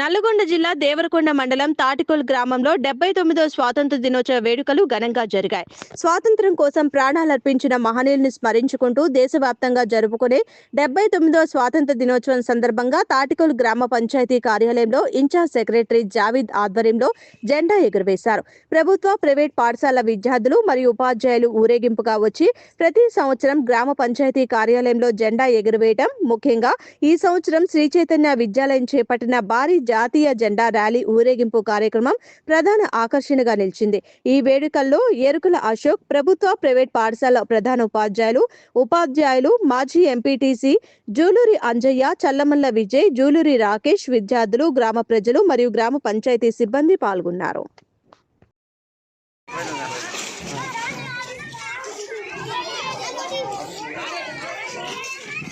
నల్లగొండ జిల్లా దేవరకొండ మండలం తాటికోల్ గ్రామంలో డెబ్బై తొమ్మిదో స్వాతంత్ర దినోత్సవ వేడుకలు ఘనంగా జరిగాయి. స్వాతంత్ర్యం కోసం ప్రాణాలర్పించిన మహనీయుల్ని స్మరించుకుంటూ దేశవ్యాప్తంగా జరుపుకునే డెబ్బై తొమ్మిదో స్వాతంత్ర దినోత్సవం సందర్భంగా తాటికోల్ గ్రామ పంచాయతీ కార్యాలయంలో ఇన్ఛార్జ్ సెక్రటరీ జావీద్ ఆధ్వర్యంలో జెండా ఎగురవేశారు. ప్రభుత్వ ప్రైవేట్ పాఠశాల విద్యార్థులు మరియు ఉపాధ్యాయులు ఊరేగింపుగా వచ్చి ప్రతి సంవత్సరం గ్రామ పంచాయతీ కార్యాలయంలో జెండా ఎగురవేయటం ముఖ్యంగా ఈ సంవత్సరం శ్రీ చైతన్య విద్యాలయం చేపట్టిన భారీ జాతీయ జెండా ర్యాలీ ఊరేగింపు కార్యక్రమం ప్రధాన ఆకర్షణగా నిలిచింది ఈ వేడుకల్లో ఏరుకుల అశోక్ ప్రభుత్వ ప్రైవేట్ పాఠశాల ప్రధాన ఉపాధ్యాయులు ఉపాధ్యాయులు మాజీ ఎంపీటీసీ జూలూరి అంజయ్య చల్లమల్ల విజయ్ జూలూరి రాకేష్ విద్యార్థులు గ్రామ ప్రజలు మరియు గ్రామ పంచాయతీ సిబ్బంది పాల్గొన్నారు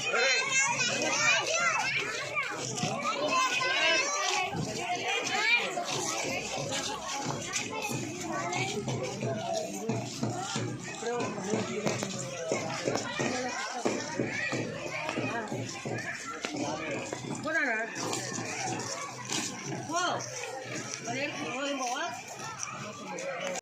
Hey! Whoa! Are they holding ball?